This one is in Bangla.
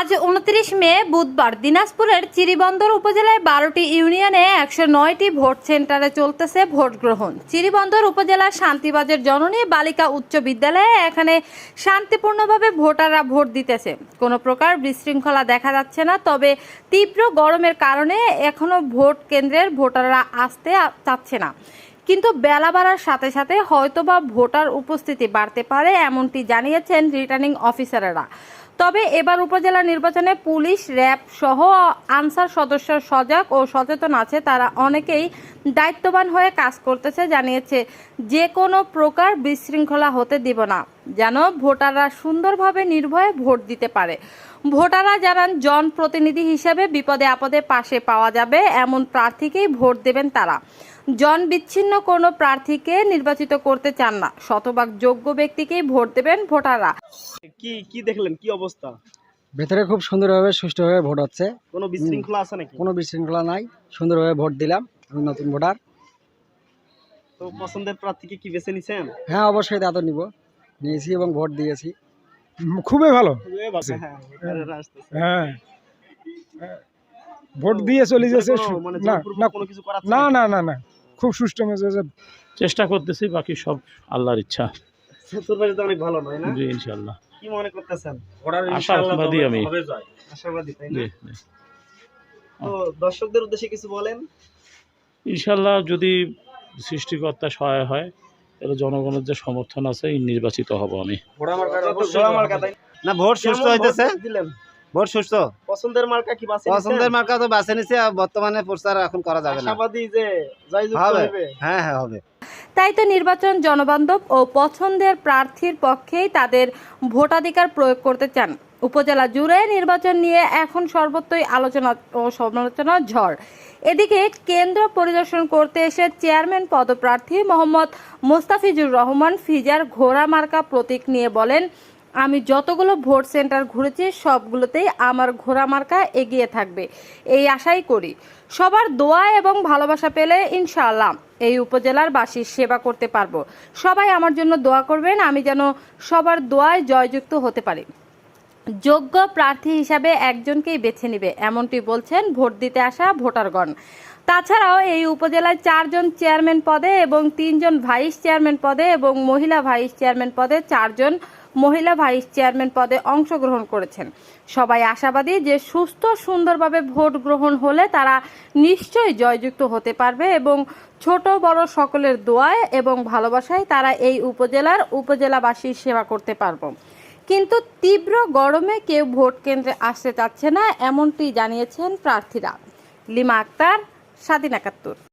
আজ উনত্রিশ মে, বুধবার দিনাজপুরের চিরিবন্দর উপজেলায় বারোটি ইউনিয়নে একশো নয়টি ভোট সেন্টারে চলতেছে ভোট গ্রহণ। চিরিবন্দর উপজেলার শান্তিবাজার জননী বালিকা উচ্চ বিদ্যালয়ে এখানে শান্তিপূর্ণভাবে ভোটাররা ভোট দিতেছে। কোনো প্রকার বিশৃঙ্খলা দেখা যাচ্ছে না, তবে তীব্র গরমের কারণে এখনও ভোট কেন্দ্রের ভোটাররা আসতে চাচ্ছে না। কিন্তু বেলা বাড়ার সাথে সাথে হয়তোবা ভোটার উপস্থিতি বাড়তে পারে, এমনটি জানিয়েছেন রিটার্নিং অফিসারেরা। তবে এবার উপজেলা নির্বাচনে পুলিশ, র্যাব সহ আনসার সদস্য সজাগ ও সচেতন আছে। তারা অনেকেই দায়িত্ববান হয়ে কাজ করতেছে, জানিয়েছে, যে কোনো প্রকার বিশৃঙ্খলা হতে দিব না, যেন ভোটাররা সুন্দরভাবে নির্ভয়ে ভোট দিতে পারে। ভোটাররা জানান, জনপ্রতিনিধি হিসেবে বিপদে আপদে পাশে পাওয়া যাবে, এমন প্রার্থীকেই ভোট দেবেন তারা। জন বিচ্ছিন্ন কোনো প্রার্থীকে নির্বাচিত করতে চান না। শতভাগ যোগ্য ব্যক্তিকেই ভোট দেবেন ভোটাররা। কি কি দেখলেন? কি অবস্থা? ভেতরে খুব সুন্দরভাবে সুষ্ঠুভাবে ভোট হচ্ছে। কোনো বিশৃঙ্খলা আছে নাকি? কোনো বিশৃঙ্খলা নাই। সুন্দরভাবে ভোট দিলাম আমি নতুন ভোটার। তো পছন্দের প্রার্থীকে কি বেছে নিছেন? হ্যাঁ অবশ্যই তা তো নিব। নিয়েছি এবং ভোট দিয়েছি। খুবই ভালো। হ্যাঁ, ভোটাররা আসতেছে। হ্যাঁ ভোট দিয়ে চলে যাচ্ছে মানে না জোরপূর্বক না কোনো কিছু করাচ্ছে না নাকি? না না না। খুব সুষ্ঠু মেজাজে চেষ্টা করতেছি বাকি সব আল্লাহর ইচ্ছা। চতুর্পাশে অনেক ভালো নয় না? জি ইনশাল্লাহ কি মনে করতেছেন? আশাবাদী আমি। আশাবাদী তাই না? তো দর্শকদের উদ্দেশ্যে কিছু বলেন? ইনশাল্লাহ যদি সৃষ্টিকর্তা সহায় হয় তাহলে জনগণের যে সমর্থন আছে নির্বাচিত হব আমি। না? ভোট সুস্থ হইতেছে? দিলেন? ভোট সুস্থ। পছন্দের মার্কা কি বাছে পছন্দের মার্কা তো বাছে নিছে বর্তমানে প্রচার এখন করা যাবে না। আশাবাদী যে জয়যুক্ত হবে। হবে হ্যাঁ হ্যাঁ হবে। তাই তো নির্বাচন জনবান্ধব ও পছন্দের প্রার্থীর পক্ষেই তাদের ভোটাধিকার প্রয়োগ করতে চান। উপজেলা জুড়ে নির্বাচন নিয়ে এখন সর্বত্রই আলোচনা ও সমালোচনার ঝড়। এদিকে কেন্দ্র পরিদর্শন করতে এসে চেয়ারম্যান পদপ্রার্থী মোহাম্মদ মোস্তাফিজুর রহমান ফিজার ঘোড়া মার্কা প্রতীক নিয়ে বলেন আমি যতগুলো ভোট সেন্টার ঘুরেছি, সবগুলোতেই আমার ঘোড়া মার্কা এগিয়ে থাকবে। এই আশাই করি। সবার দোয়া এবং ভালোবাসা পেলে ইনশাআল্লাহ এই উপজেলার বাসীর সেবা করতে পারব। সবাই আমার জন্য দোয়া করবেন, আমি যেন সবার দোয়ায় জয়যুক্ত হতে পারি। যোগ্য প্রার্থী হিসাবে একজনকেই বেছে নেবে, এমনটি বলছেন ভোট দিতে আসা ভোটারগণ। তাছাড়াও এই উপজেলায় চারজন চেয়ারম্যান পদে এবং তিনজন ভাইস চেয়ারম্যান পদে এবং মহিলা ভাইস চেয়ারম্যান পদে চারজন মহিলা ভাইস চেয়ারম্যান পদে অংশগ্রহণ করেছেন। সবাই আশাবাদী যে সুস্থ, সুন্দরভাবে ভোট গ্রহণ হলে তারা নিশ্চয়ই জয়যুক্ত হতে পারবে এবং ছোট, বড় সকলের দোয়ায় এবং ভালোবাসায় তারা এই উপজেলার উপজেলাবাসীর সেবা করতে পারব। কিন্তু তীব্র গরমে কেউ ভোট কেন্দ্রে আসতে চাচ্ছে না, এমনটি জানিয়েছেন প্রার্থীরা। লিমা আক্তার, স্বাধীন একাত্তর।